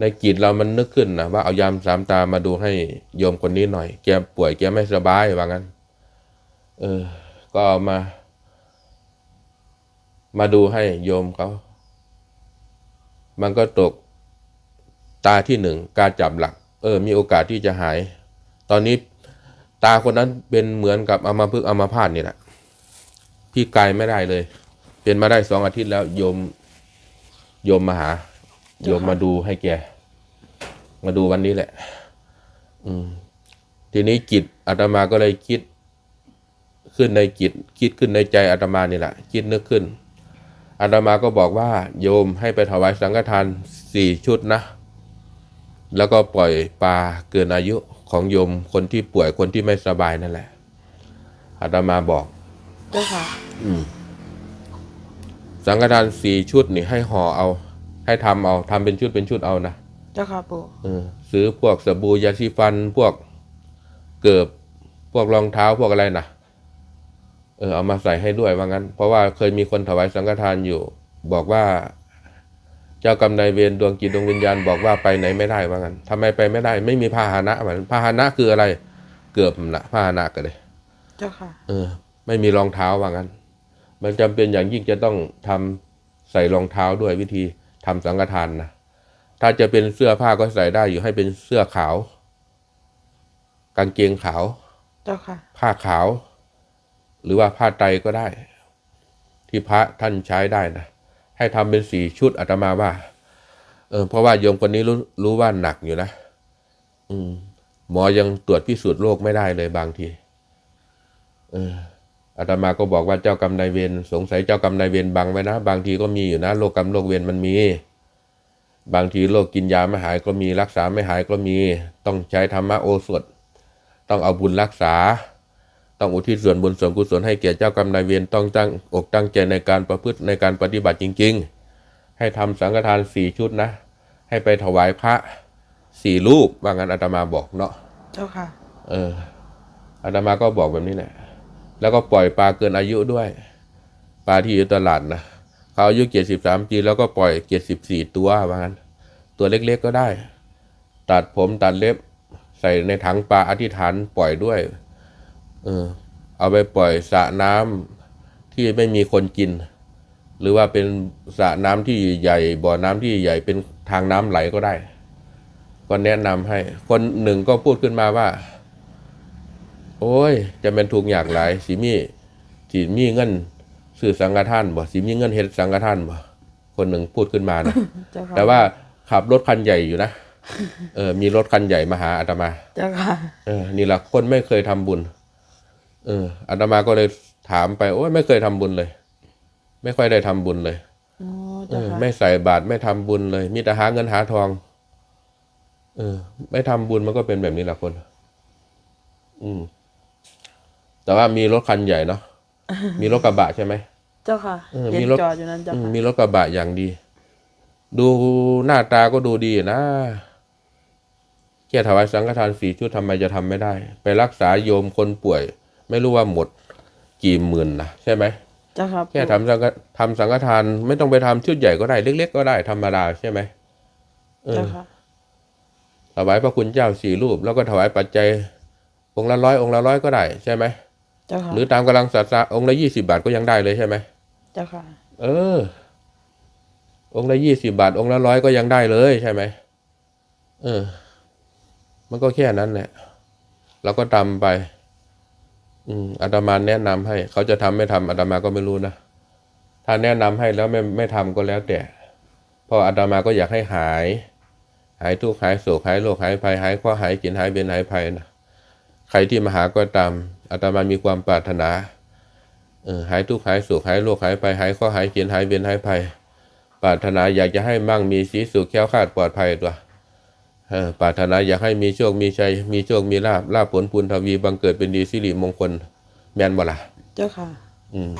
ในจิตเรามันนึกขึ้นนะว่าเอายามสามตามาดูให้โยมคนนี้หน่อย แกป่วยแกไม่สบายว่างั้น เออ ก็ามา มาดูให้โยมเขา มันก็ตกตาที่หนึ่งการจับหลัก เออ มีโอกาสที่จะหาย ตอนนี้ตาคนนั้นเป็นเหมือนกับอามาพึกอามาพาตนี่แหละ พี่กายไม่ได้เลย เป็นมาได้สองอาทิตย์แล้วโยมโยมมาหา โยมมาดูให้แก มาดูวันนี้แหละ อืม ทีนี้จิตอาตมาก็เลยคิด ขึ้นในจิต คิดขึ้นในใจอาตมานี่แหละคิดนึกขึ้นอาตมาก็บอกว่า โยมให้ไปถวายสังฆทานสี่ชุดนะ แล้วก็ปล่อยปลาเกินอายุของโยมคนที่ป่วยคนที่ไม่สบายนั่นแหละอาตมาบอกเจ้าค่ะอืมสังฆทานสี่ชุดนี่ให้ห่อเอา ให้ทำเอาทำเป็นชุดเป็นชุดเอานะเจ้าค่ะปู่เออซื้อพวกสบู่ยาสีฟันพวกเกิบพวกรองเท้าพวกอะไรนะเออเอามาใส่ให้ด้วยว่างั้น เพราะว่าเคยมีคนถวายสังฆทานอยู่ บอกว่า เจ้ากรรมนายเวรดวงจิตดวงวิญญาณบอกว่าไปไหนไม่ได้ว่างั้นทำไมไปไม่ได้ ไม่มีพาหนะเหมือนพาหนะคืออะไร เกือบนะพาหนะก็เลยเจ้าค่ะเออ ไม่มีรองเท้าว่างั้น มันจำเป็นอย่างยิ่งจะต้องทำใส่รองเท้าด้วยวิธี ทำสังฆทานนะถ้าจะเป็นเสื้อผ้าก็ใส่ได้อยู่ให้เป็นเสื้อขาว กางเกงขาวเจ้าค่ะ ผ้าขาว หรือว่าผ้าไตรก็ได้ ที่พระท่านใช้ได้นะให้ทำเป็นสีชุดอาตมาว่าเออเพราะว่าโยมคนนี้รู้รู้ว่าหนักอยู่นะอืม หมอยังตรวจพิสูจน์โรคไม่ได้เลยบางที เออ อาตมาก็บอกว่าเจ้ากรรมนายเวรสงสัยเจ้ากรรมนายเวรบังไว้นะ บางทีก็มีอยู่นะโรคกรรมโรคเวรมันมี บางทีโรคกินยาไม่หายก็มีรักษาไม่หายก็มี ต้องใช้ธรรมโอสถ ต้องเอาบุญรักษา ต้องอุทิศส่วนบุญส่วนกุศลให้แก่เจ้ากรรมนายเวรต้องตั้งอกตั้งใจในการประพฤติในการปฏิบัติจริง ๆ ให้ทำสังฆทานสี่ชุดนะ ให้ไปถวายพระสี่รูปว่างั้นอาตมาบอกเนาะเจ้าค่ะ เอออาตมาก็บอกแบบนี้แหละ แล้วก็ปล่อยปลาเกินอายุด้วย ปลาที่อยู่ตลาดนะเขาอายุเจ็ดสิบสามปีแล้วก็ปล่อยเจ็ดสิบสี่ตัวว่างั้น ตัวเล็กๆก็ได้ ตัดผมตัดเล็บ ใส่ในถังปลาอธิษฐานปล่อยด้วย เออ เอาไปปล่อยสระน้ำที่ไม่มีคนกิน หรือว่าเป็นสระน้ำที่ใหญ่บ่อน้ำที่ใหญ่เป็นทางน้ำไหลก็ได้ ก็แนะนำให้ คนหนึ่งก็พูดขึ้นมาว่า โอ้ยจะเป็นทุกข์ยากหลายสิมีสิมีเงินซื้อสังฆทานบ่สิมีเงินเฮ็ดสังฆทานบ่คนหนึ่งพูดขึ้นมานะเจ้าค่ะแต่ว่าขับรถคันใหญ่อยู่นะเออ มีรถคันใหญ่มาหาอาตมา เจ้าค่ะ เออ นี่แหละคนไม่เคยทำบุญ เอออาตมาก็เลยถามไปโอ้ยไม่เคยทำบุญเลย ไม่ค่อยได้ทำบุญเลยอ๋อเอเจ้าอค่ะไม่ใส่บาตรไม่ทำบุญเลย มีแต่หาเงินหาทอง เออ ไม่ทำบุญมันก็เป็นแบบนี้แหละคน อืม แต่ว่ามีรถคันใหญ่เนาะมีรถกระบะใช่ไหมเจ้าค่ะเออเห็นมีรถจอดอยู่นั้นเจ้าอืมค่ะมีรถกระบะอย่างดี ดูหน้าตาก็ดูดีนะแค่ถวายสังฆทานสี่ชุดทำไมจะทำไม่ได้ ไปรักษาโยมคนป่วย ไม่รู้ว่าหมดกี่หมื่นนะใช่ไหมเจ้าค่ะแค่ปู่ทำสังฆทำสังฆทาน ไม่ต้องไปทำชุดใหญ่ก็ได้ เล็ก ๆ ก็ได้ธรรมดาใช่ไหมเออเจ้าค่ะถวายพระคุณเจ้าสี่รูป แล้วก็ถวายปัจจัยองค์ละร้อยองค์ละร้อยก็ได้ใช่ไหม เจ้าค่ะหรือตามกำลังศรัทธาองค์ละยี่สิบาทก็ยังได้เลยใช่ไหมเจ้าค่ะ เออ องค์ละยี่สิบาท องค์ละร้อยก็ยังได้เลยใช่ไหมเออ มันก็แค่นั้นแหละเราก็ทำไป อืมอาตมาแนะนำให้ เขาจะทำไม่ทำอาตมาก็ไม่รู้นะถ้าแนะนำให้แล้วไม่ไม่ทำก็แล้วแต่เพราะอาตมาก็อยากให้หาย หายทุกข์หายโศกหายโรคหายภัยหายข้อหายกินหายเป็นหายภัยนะใครที่มาหาก็ตาม อาตมามีความปรารถนาเออหายทุกข์หายโศกหายโรคหายภัยหายข้อหายเกียนหายเบียนหายภัยปรารถนาอยากจะให้มั่งมีสีสุขแค้วคลาดปลอดภัยตัวเออปรารถนาอยากให้มีโชคมีชัยมีโชคมีลาบลาบผลปุณทวีบังเกิดเป็นดีสิริมงคลแม่นบ่ล่ะเจ้าค่ะ อืม